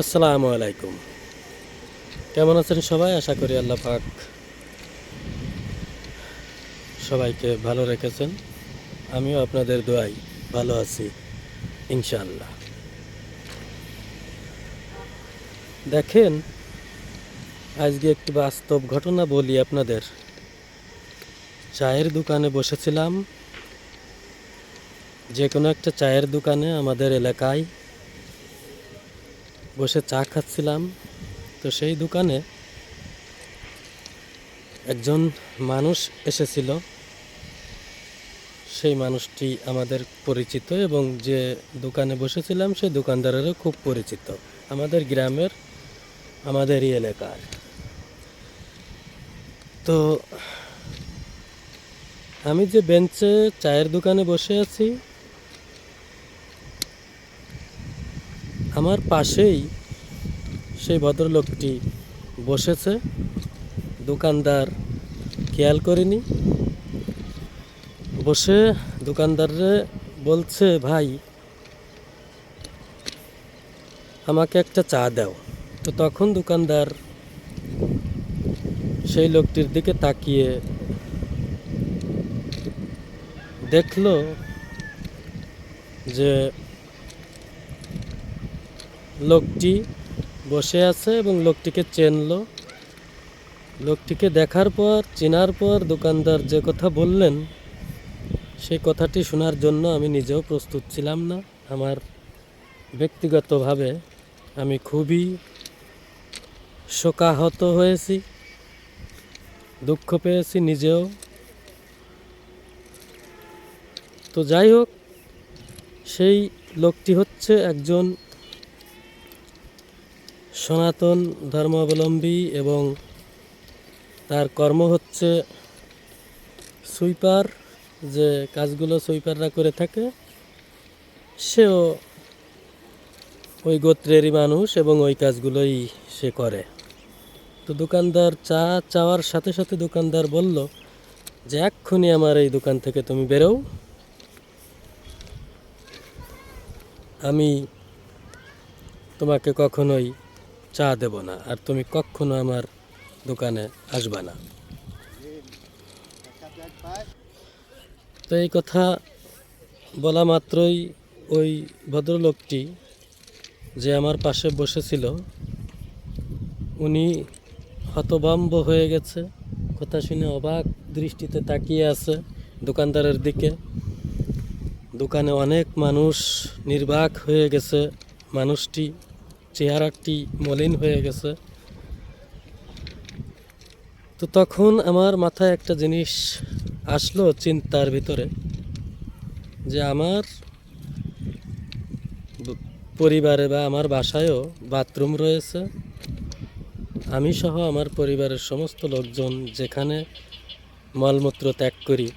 আসসালামু আলাইকুম। কেমন আছেন সবাই? আশা করি আল্লাহ পাক সবাইকে ভালো রেখেছেন। আমিও আপনাদের দোয়াই ভালো আছি, ইনশাআল্লাহ। দেখেন, আজকে একটি বাস্তব ঘটনা বলি আপনাদের। চায়ের দোকানে বসেছিলাম। যে কোনো একটা চায়ের দোকানে আমাদের এলাকায় বসে চা খাচ্ছিলাম। তো সেই দোকানে একজন মানুষ এসেছিল। সেই মানুষটি আমাদের পরিচিত এবং যে দোকানে বসেছিলাম সেই দোকানদারেরও খুব পরিচিত। আমাদের গ্রামের আমাদেরই এলাকার। তো আমি যে বেঞ্চে চায়ের দোকানে বসে আছি আমার পাশেই সেই ভদ্রলোকটি বসেছে। দোকানদার খেয়াল করিনি। বসে দোকানদাররে বলছে, ভাই, আমাকে একটা চা দাও। তো তখন দোকানদার সেই লোকটির দিকে তাকিয়ে দেখল যে লোকটি বসে আছে এবং লোকটিকে চেনলো। লোকটিকে দেখার পর, চেনার পর দোকানদার যে কথা বললেন সেই কথাটি শোনার জন্য আমি নিজেও প্রস্তুত ছিলাম না। আমার ব্যক্তিগতভাবে আমি খুবই শোকাহত হয়েছি, দুঃখ পেয়েছি নিজেও। তো যাই হোক, সেই লোকটি হচ্ছে একজন সনাতন ধর্মাবলম্বী এবং তার কর্ম হচ্ছে সুইপার, যে কাজগুলো সুইপাররা করে থাকে, সেও ওই গোত্রেরই মানুষ এবং ওই কাজগুলোই সে করে। তো দোকানদার চা চাওয়ার সাথে সাথে দোকানদার বলল, যে এক্ষুনি আমার এই দোকান থেকে তুমি বেরো আমি তোমাকে কখনোই চা দেব না, আর তুমি কখনো আমার দোকানে আসবা না। তো এই কথা বলা মাত্রই ওই ভদ্রলোকটি যে আমার পাশে বসেছিল, উনি হতভম্ব হয়ে গেছে, কথা শুনে অবাক দৃষ্টিতে তাকিয়ে আছে দোকানদারের দিকে। দোকানে অনেক মানুষ নির্বাক হয়ে গেছে, মানুষটি চেহারাটি মলিন হয়ে গেছে। তো তখন আমার মাথায় একটা জিনিস আসলো চিন্তার ভিতরে, যে আমার পরিবারে বা আমার বাসায়ও বাথরুম রয়েছে। আমি সহ আমার পরিবারের সমস্ত লোকজন যেখানে মলমূত্র ত্যাগ করি,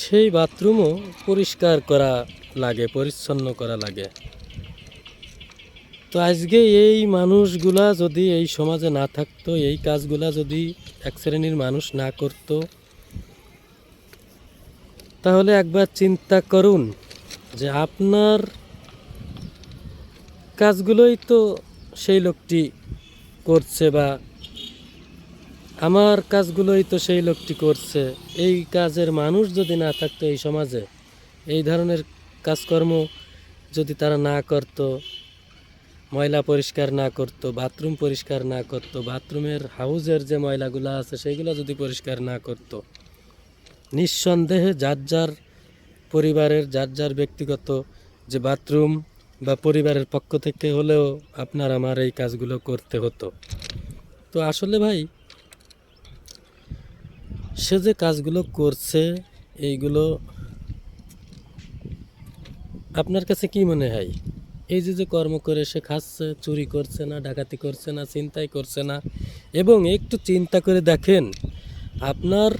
সেই বাথরুমও পরিষ্কার করা লাগে, পরিচ্ছন্ন করা লাগে। তো আজকে এই মানুষগুলা যদি এই সমাজে না থাকতো, এই কাজগুলা যদি এক শ্রেণির মানুষ না করত, তাহলে একবার চিন্তা করুন যে আপনার কাজগুলোই তো সেই লোকটি করছে বা আমার কাজগুলোই তো সেই লোকটি করছে। এই কাজের মানুষ যদি না থাকতো এই সমাজে, এই ধরনের কাজকর্ম যদি তারা না করতো ময়লা পরিষ্কার না করতো, বাথরুম পরিষ্কার না করতো, বাথরুমের হাউজের যে ময়লাগুলো আছে সেইগুলো যদি পরিষ্কার না করতো, নিঃসন্দেহে যার যার পরিবারের, যার যার ব্যক্তিগত যে বাথরুম বা পরিবারের পক্ষ থেকে হলেও আপনার আমার এই কাজগুলো করতে হতো। তো আসলে ভাই, সে যে কাজগুলো করছে, এইগুলো আপনার কাছে কি মনে হয়? এই যে যে কর্ম করে সে খাচ্ছে, চুরি করছে না, ডাকাতি করছে না চিন্তাই করছে না, এবং একটু চিন্তা করে দেখেন, আপনার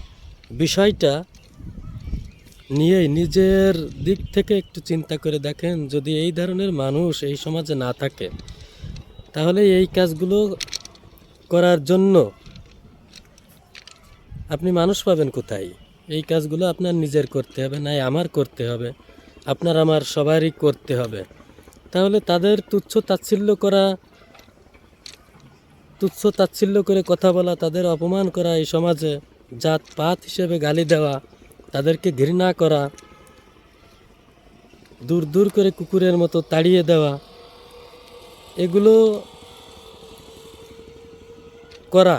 বিষয়টা নিয়ে নিজের দিক থেকে একটু চিন্তা করে দেখেন, যদি এই ধরনের মানুষ এই সমাজে না থাকে, তাহলে এই কাজগুলো করার জন্য আপনি মানুষ পাবেন কোথায়? এই কাজগুলো আপনার নিজের করতে হবে নাই আমার করতে হবে, আপনার আমার সবারই করতে হবে। তাহলে তাদের তুচ্ছ তাচ্ছিল্য করা, তুচ্ছ তাচ্ছিল্য করে কথা বলা, তাদের অপমান করা এই সমাজে জাত পাত হিসেবে গালি দেওয়া, তাদেরকে ঘৃণা করা, দূর দূর করে কুকুরের মতো তাড়িয়ে দেওয়া, এগুলো করা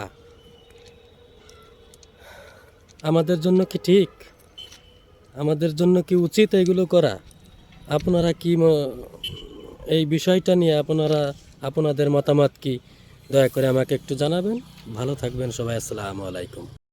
আমাদের জন্য কি ঠিক? আমাদের জন্য কি উচিত এগুলো করা? আপনারা কি এই বিষয়টা নিয়ে আপনারা, আপনাদের মতামত কি? দয়া করে আমাকে একটু জানাবেন। ভালো থাকবেন সবাই। আসসালামু আলাইকুম।